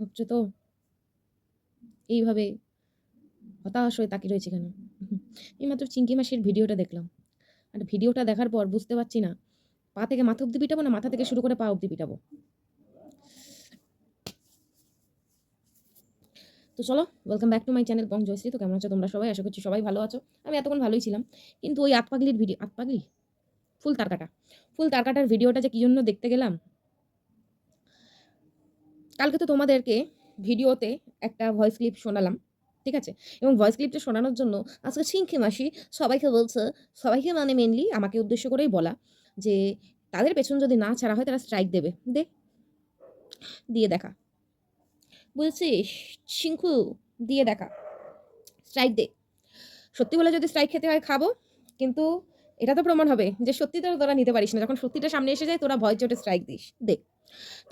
ভাবছ তো? এইভাবে হতাশ হয়ে তাকিয়ে রয়েছে কেন? এই মাত্র চিঙ্কি মাসির ভিডিওটা দেখলাম। আর ভিডিওটা দেখার পর বুঝতে পারছি না, পা থেকে মাথা অব্দি পিটাবো না মাথা থেকে শুরু করে পা অব্দি পিটাবো? তো চলো welcome back to my channel Bong Joyshree তো কেমন আছো তোমরা সবাই? আশা করছি সবাই ভালো আছো। আমি এতক্ষণ ভালোই ছিলাম, কিন্তু ওই আতপাগলির ভিডিও, আতপাগলি? ফুল তারকাটা। ফুল তারকাটার ভিডিওটা যে কী জন্য দেখতে গেলাম কালকে তো তোমাদেরকে ভিডিওতে একটা ভয়েস ক্লিপ শোনালাম, ঠিক আছে? এবং ভয়েস ক্লিপটা শোনানোর জন্য আজকে চিংকি মাসি সবাইকে বলছে, সবাইকে মানে মেনলি আমাকে উদ্দেশ্য করেই বলা যে তাদের পেছন যদি না ছাড়া হয় তারা স্ট্রাইক দেবে। দে, দিয়ে দেখা। বুঝেছিস শিঙ্কু দিয়ে দেখা। স্ট্রাইক দে। সত্যি বলে যদি স্ট্রাইক খেতে হয় খাব, কিন্তু এটা তো প্রমাণ হবে যে সত্যি তো তোরা নিতে পারিস না। যখন সত্যিটা সামনে এসে যায়, তোরা ভয় চোটে স্ট্রাইক দিস। দে।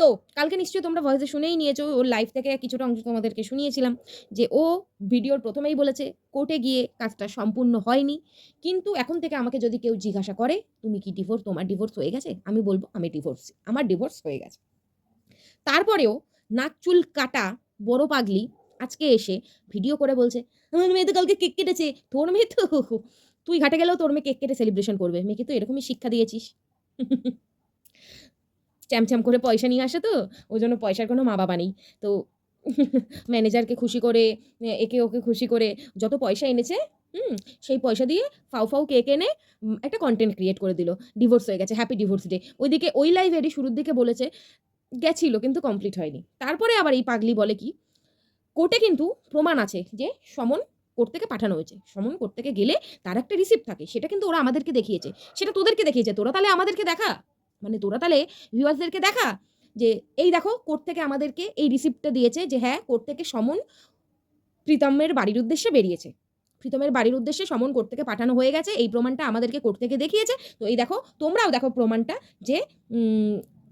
তো কালকে নিশ্চয়ই তোমরা ভয়েসে শুনেই নিয়েছো, ওর লাইফ থেকে কিছুটা অংশ তোমাদেরকে শুনিয়েছিলাম যে ও ভিডিওর প্রথমেই বলেছে কোর্টে গিয়ে কাজটা সম্পূর্ণ হয়নি। কিন্তু এখন থেকে আমাকে যদি কেউ জিজ্ঞাসা করে, তুমি কি ডিভোর্স তোমার ডিভোর্স হয়ে গেছে? আমি বলব, আমি ডিভোর্স আমার ডিভোর্স হয়ে গেছে। তারপরেও নাক চুল কাটা বড় পাগলি আজকে এসে ভিডিও করে বলছে, আমার মেয়ে তো কালকে কেক কেটেছে, তোর মেয়ে তো তুই ঘাটে গেলেও তোর মেয়ে কেক কেটে সেলিব্রেশন করবে, মেয়েকে তো এরকমই শিক্ষা দিয়েছিস। চ্যামচ্যাম করে পয়সা নিয়ে আসে তো, ওই জন্য পয়সার কোনো মা বাবা নেই। তো ম্যানেজারকে খুশি করে, একে ওকে খুশি করে যত পয়সা এনেছে, হুম, সেই পয়সা দিয়ে ফাউ ফাউ কেক এনে একটা কন্টেন্ট ক্রিয়েট করে দিল। ডিভোর্স হয়ে গেছে হ্যাপি ডিভোর্স ডে ওইদিকে ওই লাইভেরই শুরুর দিকে বলেছে, গেছিল কিন্তু কমপ্লিট হয়নি। তারপরে আবার এই পাগলি বলে কি, কোর্টে কিন্তু প্রমাণ আছে যে সমন কোর্ট থেকে পাঠানো হয়েছে। সমন কোর্ট থেকে গেলে তার একটা রিসিপ্ট থাকে, সেটা কিন্তু ওরা আমাদেরকে দেখিয়েছে। সেটা তোদেরকে দেখিয়েছে, তোরা তাহলে আমাদেরকে দেখা। মানে তোরা তাহলে ভিউয়ার্সদেরকে দেখা যে, এই দেখো কোর্ট থেকে আমাদেরকে এই রিসিপ্টটা দিয়েছে যে হ্যাঁ কোর্ট থেকে সমন প্রীতমের বাড়ির উদ্দেশ্যে বেরিয়েছে। প্রীতমের বাড়ির উদ্দেশ্যে সমন কোর্ট থেকে পাঠানো হয়ে গেছে, এই প্রমাণটা আমাদেরকে কোর্ট থেকে দেখিয়েছে। তো এই দেখো, তোমরাও দেখো প্রমাণটা যে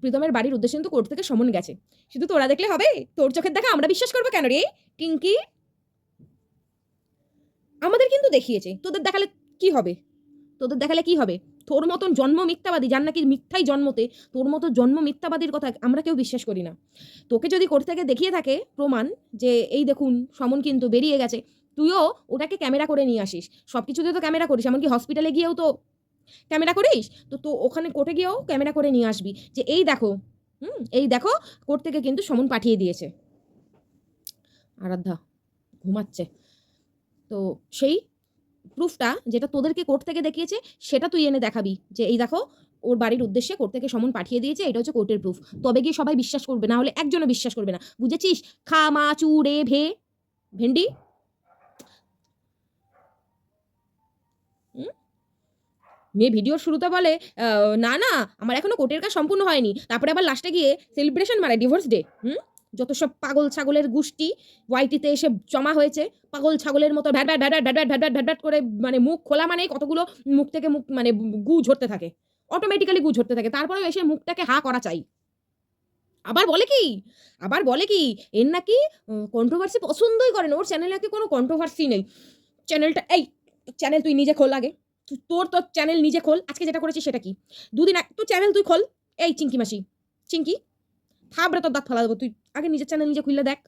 প্রীতমের বাড়ির উদ্দেশ্যে কিন্তু কোর্ট থেকে সমন গেছে। শুধু তোরা দেখলে হবে? তোর চোখের দেখা আমরা বিশ্বাস করব কেন রে? টিঙ্কি আমাদের কিন্তু দেখিয়েছে। তোদের দেখালে কি হবে? তোদের দেখালে কি হবে? তোর মতন জন্ম মিথ্যাবাদী, যার নাকি মিথ্যাই জন্মতে তোর মতো জন্ম মিথ্যাবাদীর কথা আমরা কেউ বিশ্বাস করি না। তোকে যদি কোর্ট থেকে দেখিয়ে থাকে প্রমাণ যে, এই দেখুন, সমন কিন্তু বেরিয়ে গেছে, তুইও ওটাকে ক্যামেরা করে নিয়ে আসিস। সব কিছুতে তো ক্যামেরা করিস, এমনকি হসপিটালে গিয়েও তো ক্যামেরা করিস। তো তো ওখানে কোর্টে গিয়েও ক্যামেরা করে নিয়ে আসবি যে, এই দেখো, হুম, এই দেখো, কোর্ট থেকে কিন্তু সমন পাঠিয়ে দিয়েছে। আরাধ্যা, ঘুমাচ্ছে। তো সেই প্রুফটা যেটা তোদেরকে কোর্ট থেকে দেখিয়েছে, সেটা তুই এনে দেখাবি যে, এই দেখো, ওর বাড়ির উদ্দেশ্যে কোর্ট থেকে সমন পাঠিয়ে দিয়েছে, এটা হচ্ছে কোর্টের প্রুফ তবে গিয়ে সবাই বিশ্বাস করবে না, হলে একজনও বিশ্বাস করবে না। বুঝেছিস? খা, মা ভে। ভেন্ডি? মেয়ে ভিডিওর শুরুতে বলে না না, আমার এখনও কোর্টের কাজ সম্পূর্ণ হয়নি। তারপরে আবার লাস্টে গিয়ে সেলিব্রেশন মারে ডিভোর্স ডে হুম? যত সব পাগল ছাগলের গোষ্ঠী ওয়াইটিতে এসে জমা হয়েছে, পাগল ছাগলের মতো ভ্যাট ভ্যাট ভ্যাট ভ্যাট ভ্যাট ভ্যাট ভ্যাট করে মানে মুখ খোলা মানেই কতগুলো মুখ থেকে মুখ মানে গু ঝরতে থাকে। অটোমেটিক্যালি গু ঝরতে থাকে। তারপরে এসে মুখটাকে হা করা চাই। আবার বলে কি? আবার বলে কি? এর নাকি কন্ট্রোভার্সি পছন্দই করে না। ওর চ্যানেলে নাকি কোনো কন্ট্রোভার্সি নেই। চ্যানেলটা এই চ্যানেল তুই নিজে খোল আগে। তোর তোর চ্যানেল নিজে খোল। আজকে যেটা করেছিস সেটা কি? দুদিন তো চ্যানেল তুই খোল। এই, চিঙ্কি মাসি। চিঙ্কি? থাবড়ে তোর দাঁত ফালা দেবো। তুই আগে নিজের চ্যানেল নিজে খুললে দেখ।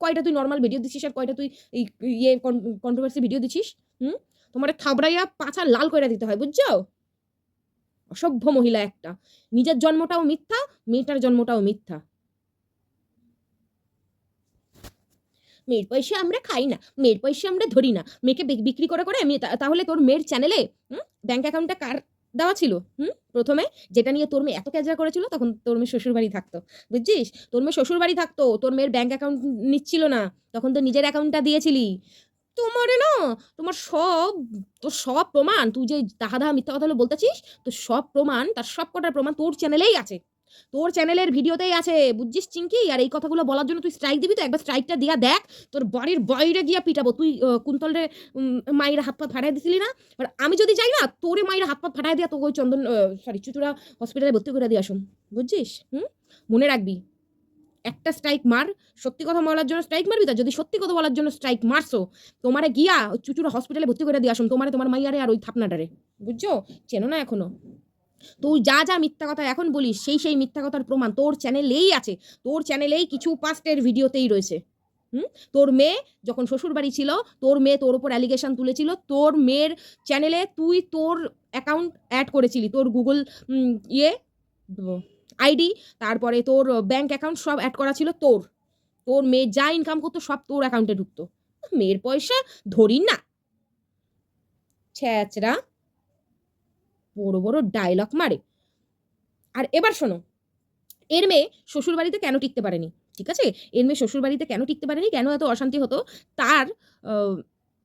কয়টা তুই নর্মাল ভিডিও দিচ্ছিস আর কয়টা তুই ইয়ে কন্ট্রোভার্সি ভিডিও দিচ্ছিস? হুম? তোমার থাবড়াইয়া পাছা লাল করে দিতে হয়, বুঝছ? অসভ্য মহিলা একটা। নিজের জন্মটাও মিথ্যা, মেয়েটার জন্মটাও মিথ্যা। মেয়ের পয়সা আমরা খাই না, মেয়ের পয়সা আমরা ধরি না। মেয়েকে বিক- বিক্রি করে করে আমি তাহলে তোর মেয়ের চ্যানেলে ব্যাংক অ্যাকাউন্টটা কার? দেওয়া ছিল, হুম? প্রথমে যেটা নিয়ে তোর মেয়ে এত ক্যাজরা করেছিল, তখন তোর মেয়ে শ্বশুর বাড়ি থাকতো, বুঝছিস? তোর মেয়ে শ্বশুর বাড়ি থাকতো, তোর মেয়ের ব্যাঙ্ক অ্যাকাউন্ট নিচ্ছিল না, তখন তো নিজের অ্যাকাউন্টটা দিয়েছিলি। তোমারে না, তোমার সব, তোর সব প্রমাণ, তুই যে তাহাদা মিথ্যা কথা বলতেছিস তোর সব প্রমাণ, তার সব কটার প্রমাণ তোর চ্যানেলেই আছে। তোর চ্যানেলের ভিডিওতেই আছে, বুঝছিস চিঙ্কি? আর এই কথাগুলো বলার জন্য তুই স্ট্রাইক দিবি তো? একবার স্ট্রাইকটা দিয়া দেখ, তোর বাড়ির বাইরে গিয়া পিটাবো। তুই কুন্তলের মায়ের হাত পা ফাটাই দিছিলি না? এবার আমি যদি যাই না, তোরে মায়ের হাত পা ফাটাই দিয়া তোকে ওই চন্দন সরি চুচুড়া হসপিটালে ভর্তি করে দিয়ে আসুন। বুঝছিস? হুম? মনে রাখবি, একটা স্ট্রাইক মার, সত্যি কথা বলার জন্য স্ট্রাইক মারবি তা? যদি সত্যি কথা বলার জন্য স্ট্রাইক মারছো, তোমারে গিয়া চুচুড়া হসপিটালে ভর্তি করে দিয়ে আসুন। তোমারে তোমার মাইয়ারে আর ওই থাপনাটারে। বুঝছ? চেনো না এখনও? তুই যা যা মিথ্যা কথা এখন বলিস, সেই সেই মিথ্যা কথার প্রমাণ তোর চ্যানেলেই আছে। তোর চ্যানেলেই কিছু পাস্টের ভিডিওতেই রয়েছে। হুম? তোর মেয়ে যখন শ্বশুরবাড়ি ছিল, তোর মেয়ে তোর ওপর অ্যালিগেশন তুলেছিল, তোর মেয়ের চ্যানেলে তুই তোর অ্যাকাউন্ট অ্যাড করেছিলি, তোর গুগল ইয়ে আইডি, তারপরে তোর ব্যাংক অ্যাকাউন্ট সব অ্যাড করা ছিল তোর। তোর মেয়ে যা ইনকাম করতো সব তোর অ্যাকাউন্টে ঢুকতো। মেয়ের পয়সা ধরি না। ছ্যাচরা বড় বড় ডায়লগ মারে। আর এবার শোনো এর মেয়ে শ্বশুরবাড়িতে কেন টিকতে পারেনি? ঠিক আছে? এর মেয়ে শ্বশুরবাড়িতে কেন টিকতে পারেনি? কেন এত অশান্তি হতো? তার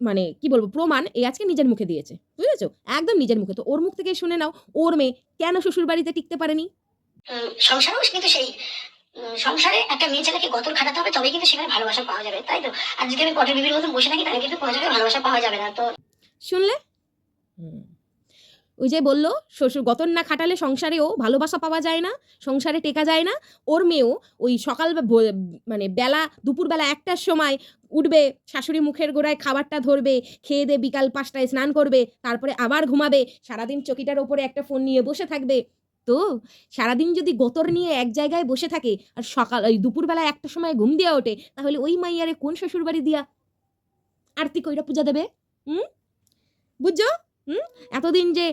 মানে কি বলব প্রমাণ এ আজকে নিজের মুখে দিয়েছে। বুঝেছ? একদম নিজের মুখে। তো ওর মুখ থেকে শুনে নাও ওর মেয়ে কেন শ্বশুরবাড়িতে টিকতে পারেনি? সংসারও কিন্তু সেই সংসারে একটা মেয়ে ছেলেকে গতর খাটাতে হবে তবেই কিন্তু সেখানে ভালোবাসা পাওয়া যাবে তাই তো? যদি আমি পটের বিবির মতন বসে থাকি তাহলে কিন্তু কোনো জায়গায় ভালোবাসা পাওয়া যাবে না তো শুনলে? ওই যে বলল, শ্বশুর গতন না খাটালে সংসারেও ভালোবাসা পাওয়া যায় না, সংসারে টেকা যায় না। ওর মেয়েও ওই সকাল মানে বেলা দুপুরবেলা একটার সময় উঠবে, শাশুড়ি মুখের গোড়ায় খাবারটা ধরবে, খেয়ে দে বিকাল পাঁচটায় স্নান করবে, তারপরে আবার ঘুমাবে, সারাদিন চকিটার ওপরে একটা ফোন নিয়ে বসে থাকবে। তো সারাদিন যদি গতর নিয়ে এক জায়গায় বসে থাকে আর সকাল, ওই দুপুরবেলা একটা সময় ঘুম দিয়ে ওঠে, তাহলে ওই মাইয়ারে কোন শ্বশুরবাড়ি দিয়া আরতি কইরা পূজা দেবে? হুম? বুঝছ? হুম? এতদিন যে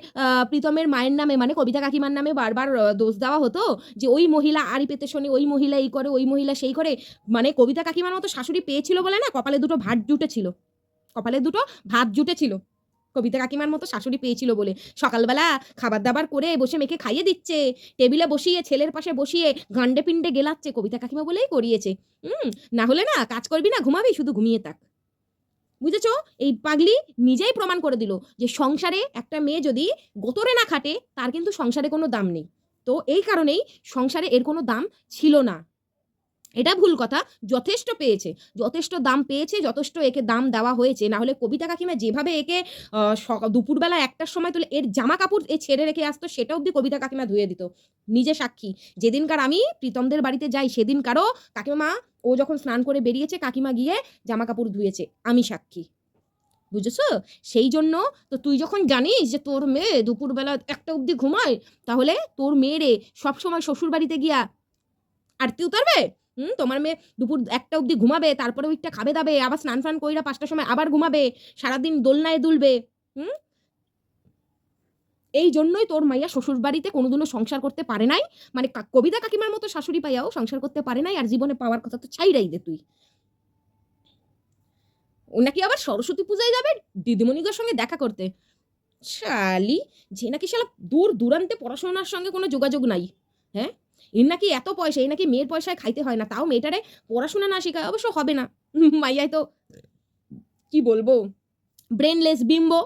প্রীতমের মায়ের নামে মানে কবিতা কাকিমার নামে বারবার দোষ দেওয়া হতো যে, ওই মহিলা আড়ি পেতে শোনে, ওই মহিলা এই করে, ওই মহিলা সেই করে মানে কবিতা কাকিমার মতো শাশুড়ি পেয়েছিল বলে না, কপালে দুটো ভাত জুটেছিল। কপালে দুটো ভাত জুটেছিল। কবিতা কাকিমার মতো শাশুড়ি পেয়েছিল বলে। সকালবেলা খাবার দাবার করে বসে মেখে খাইয়ে দিচ্ছে, টেবিলে বসিয়ে, ছেলের পাশে বসিয়ে গান্ডে পিণ্ডে গেলাচ্ছে। কবিতা কাকিমা বলেই করিয়েছে। হুম? না হলে না, কাজ করবি না, ঘুমাবি, শুধু ঘুমিয়ে থাক। বুঝেছ? এই পাগলি নিজেই প্রমাণ করে দিল যে সংসারে একটা মেয়ে যদি গোতরে না খাটে, তার কিন্তু সংসারে কোনো দাম নেই। তো এই কারণেই সংসারে এর কোনো দাম ছিল না। এটা ভুল কথা। যথেষ্ট পেয়েছে। যথেষ্ট দাম পেয়েছে, যথেষ্ট একে দাম দেওয়া হয়েছে। না হলে কবিতা কাকিমা যেভাবে একে দুপুরবেলা একটার সময় তুলে এর জামা কাপড় এ ছেড়ে রেখে আসতো, সেটা অবধি কবিতা কাকিমা ধুয়ে দিত। নিজে সাক্ষী। যেদিনকার আমি প্রীতমদের বাড়িতে যাই সেদিনকারও কাকিমা, ও যখন স্নান করে বেরিয়েছে, কাকিমা গিয়ে জামা কাপড় ধুয়েছে। আমি সাক্ষী। বুঝেছ? সেই জন্য তো তুই যখন জানিস যে তোর মেয়ে দুপুরবেলা একটা অবধি ঘুমায়, তাহলে তোর মেয়েরে সবসময় শ্বশুর বাড়িতে গিয়া আরতি উতারবে? হুম, তোমার মেয়ে দুপুর একটা অবধি ঘুমাবে, তারপরে ওইটা খাবে দাবে, আবার স্নান ফান কইরা পাঁচটার সময় আবার ঘুমাবে, সারাদিন দোলনায় দুলবে, হুম? এই জন্যই তোর মাইয়া শ্বশুর বাড়িতে কোনোদিনও সংসার করতে পারে নাই। মানে কবিতা কাকিমার মতো শাশুড়ি পাইয়াও সংসার করতে পারে নাই, আর জীবনে পাওয়ার কথা তো ছাইরাই দে তুই। নাকি আবার সরস্বতী পূজায় যাবে? দিদিমণিদের সঙ্গে দেখা করতে। শালি, যে নাকি শালা দূর দূরান্তে পড়াশোনার সঙ্গে কোনো যোগাযোগ নাই হ্যাঁ? এর নাকি এত পয়সা এই নাকি মেয়ের পয়সায় খাইতে হয় না, তাও মেয়েটারে পড়াশোনা না শেখায়, অবশ্য হবে না। মাইয়াই তো কি বলব? Brainless bimbo?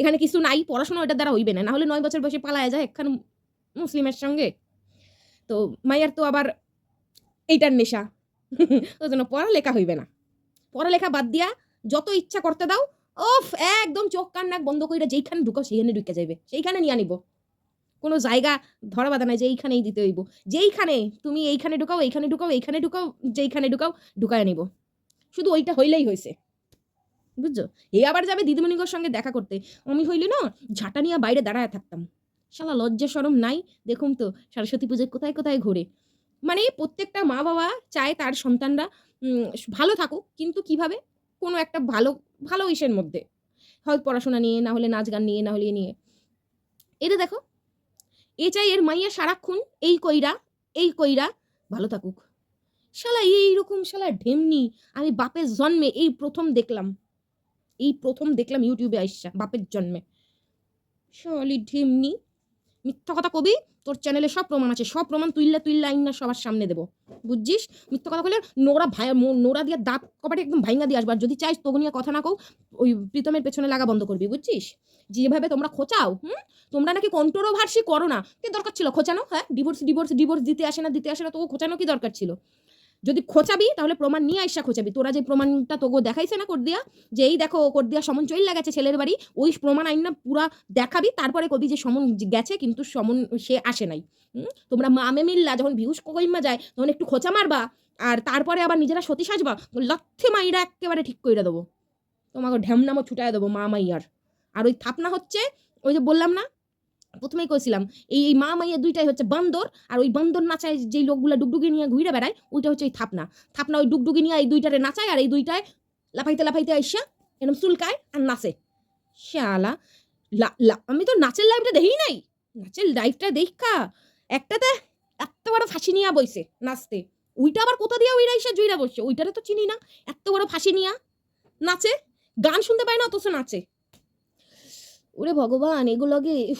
এখানে কিছু নাই, পড়াশোনা ওটার দ্বারা হইবে না হলে নয় বছর বয়সে পালায় যায় একখান মুসলিমের সঙ্গে। তো মাইয়ার তো আবার এইটার নেশা, ওই জন্য পড়ালেখা হইবে না। পড়ালেখা বাদ দিয়া যত ইচ্ছা করতে দাও, ওফ, একদম চোখ কান নাক বন্ধ কইরা যেইখানে ঢুকাও সেইখানে ঢুকে যাইবে, সেইখানে নিয়ে আনিব কোনো জায়গা ধরা বাধা নাই যে এইখানেই দিতে হইব। যেইখানে তুমি এইখানে ঢুকাও এইখানে ঢুকাও এইখানে ঢুকাও, যেইখানে ঢুকাও, ঢুকায় নিব শুধু ওইটা হইলেই হয়েছে বুঝছ? এ আবার যাবে দিদিমণিগর সঙ্গে দেখা করতে। আমি হইলে না ঝাঁটা নিয়ে বাইরে দাঁড়ায় থাকতাম। শালা লজ্জা সরম নাই? দেখুন তো সরস্বতী পুজোয় কোথায় কোথায় ঘোরে। মানে প্রত্যেকটা মা বাবা চায় তার সন্তানরা ভালো থাকুক, কিন্তু কীভাবে? কোনো একটা ভালো ভালো ইসের মধ্যে। হয় পড়াশোনা নিয়ে, না হলে নাচ গান নিয়ে, না হলে নিয়ে। এটা দেখো এ চাই এর মাইয়া সারাক্ষণ, এই কইরা এই কইরা, ভালো থাকুক। শালা, এইরকম শালা ঢেমনি, আমি বাপের জন্মে এই প্রথম দেখলাম। এই প্রথম দেখলাম ইউটিউবে আইসা, বাপের জন্মে। শালি ঢেমনি মিথ্যা কথা কবি, তোর চ্যানেলে সব প্রমাণ আছে, সব প্রমাণ তুইল্লা তুইল্লা আইন না সবার সামনে দেবো। বুঝছিস? মিথ্যা কথা বলে নোরা ভাই নোরা দিয়ে দাঁত কপাটে একদম ভাইঙ্গা দিয়ে আসবার যদি চাইস তগনিয়া কথা না কও, ওই প্রীতমের পেছনে লাগা বন্ধ করবি, বুঝছিস? যেভাবে তোমরা খোঁচাও, হুম? তোমরা নাকি কন্ট্রোভার্সি করো না। কি দরকার ছিল? খোঁচানো? হ্যাঁ? ডিভোর্স ডিভোর্স ডিভোর্স দিতে আসে না, দিতে আসে না, তোকে খোঁচানো কি দরকার ছিল? যদি খোঁচাবি, তাহলে প্রমাণ নিয়ে আইসা খোঁচাবি। তোরা যে প্রমাণটা তোকে দেখাইছে না করদিয়া যে এই দেখো করদিয়া সমন চইল গেছে ছেলের বাড়ি, ওই প্রমাণ আইন না পুরা দেখাবি, তারপরে কবি যে সমন গেছে কিন্তু সমন সে আসে নাই? তোমরা মামে মিল্লা যখন ভিউস কইমা যায়, তখন একটু খোঁচা মারবা, আর তারপরে আবার নিজেরা সতী সাজবা লক্ষে মাইরা একেবারে ঠিক করে দেবো। তোমাকে ঢ্যামনামও ছুটায় দেবো মা মাইয়ার। আর ওই থাপনা হচ্ছে, ওই যে বললাম না প্রথমেই কইছিলাম, এই এই মা মাইয়া দুইটাই হচ্ছে বান্দর, আর ওই বান্দর নাচায় যেই লোকগুলা ডুগডুগি নিয়ে ঘুরে বেড়ায়, ওইটা হচ্ছে এই থাপনা। থাপনা ওই ডুগডুগি নিয়ে এই দুইটারে নাচায়, আর এই দুইটায় লাফাইতে লাফাইতে আইসা এরকম চুলকায় আর নাচে। শালা, লা- আমি তো নাচের লাইভটা দেখি নাই। নাচের লাইভটা দেখা, একটাতে এত বড় ফাঁসি নিয়া বইছে নাচতে। ওইটা আবার কোথা দিয়ে ওইরা এসে জুইরা বসছে ওইটারে তো চিনি না। এত বড় ফাঁসি নিয়া নাচে, গান শুনতে পায় না, অথচ নাচে। ওরে ভগবান, এগুলোকে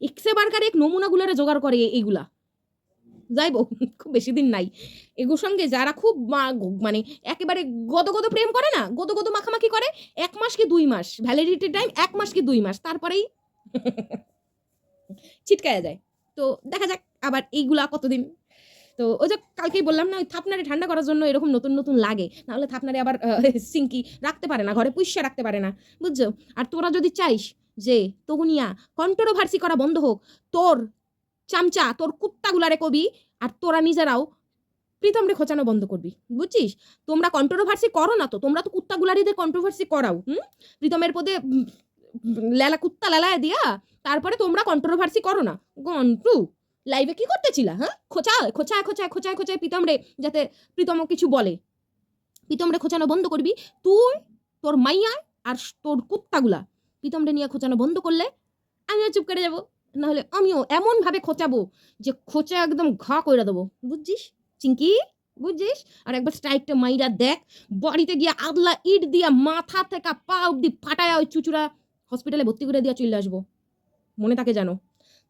এক্সে বারকার এক নমুনাগুলারে জোগাড় করে এইগুলা। যাইব খুব বেশি দিন নাই। এগুলোর সঙ্গে যারা খুব মানে একেবারে গদ গদ প্রেম করে না, গদ গদ মাখামাখি করে, এক মাস কি দুই মাস ভ্যালিডিটি টাইম এক মাস কি দুই মাস, তারপরেই ছিটকায়া যায়। তো দেখা যাক আবার এইগুলা কতদিন। তো ওই যে কালকেই বললাম না, ওই থাপনারে ঠান্ডা করার জন্য এরকম নতুন নতুন লাগে। নাহলে থাপনারে আবার সিঙ্কি রাখতে পারে না, ঘরে পুষ্যা রাখতে পারে না, বুঝছ? আর তোরা যদি চাইস যে তগুনিয়া কন্ট্রোভার্সি করা বন্ধ হোক। তোর চামচা, তোর কুত্তাগুলারে কবি আর তোরা নিজেরাও প্রীতমরে খোঁচানো বন্ধ করবি। বুঝছিস? তোমরা কন্ট্রোভার্সি করো না তো, তোমরা তো কুত্তাগুলারিদের কন্ট্রোভার্সি করাও, হুম? প্রীতমের পদে লেলা, কুত্তা লেলায় দিয়া তারপরে তোমরা কন্ট্রোভার্সি করো না। গন্টু লাইভে কি করতেছিলা হ্যাঁ? খোঁচা খোঁচায় খোঁচায় খোঁচায় খোঁচায় প্রীতম রে যাতে প্রীতম কিছু বলে। প্রীতম রে খোঁচানো বন্ধ করবি। তুই, তোর মাইয়া আর তোর কুত্তাগুলা। প্রীতমরে নিয়ে খোঁচানো বন্ধ করলে আমিও চুপ করে যাব। নাহলে আমিও এমনভাবে খোঁচাবো যে খোঁচা একদম ঘা করে দেবো। বুঝছিস? চিঙ্কি বুঝছিস? আর একবার স্ট্রাইকটা মাইরা দেখ। বাড়িতে গিয়ে আদলা ইট দিয়া মাথা থেকে পা অব্দি ফাটায়া ওই চুচুরা হসপিটালে ভর্তি করে দিয়া চলে আসব। মনে থাকে জানো?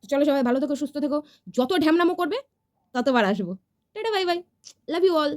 তো চলো সবাই ভালো থেকো, সুস্থ থেকো। যত ঢ্যামনামো করবে, ততবার আসব। Tata, bye bye. Love you all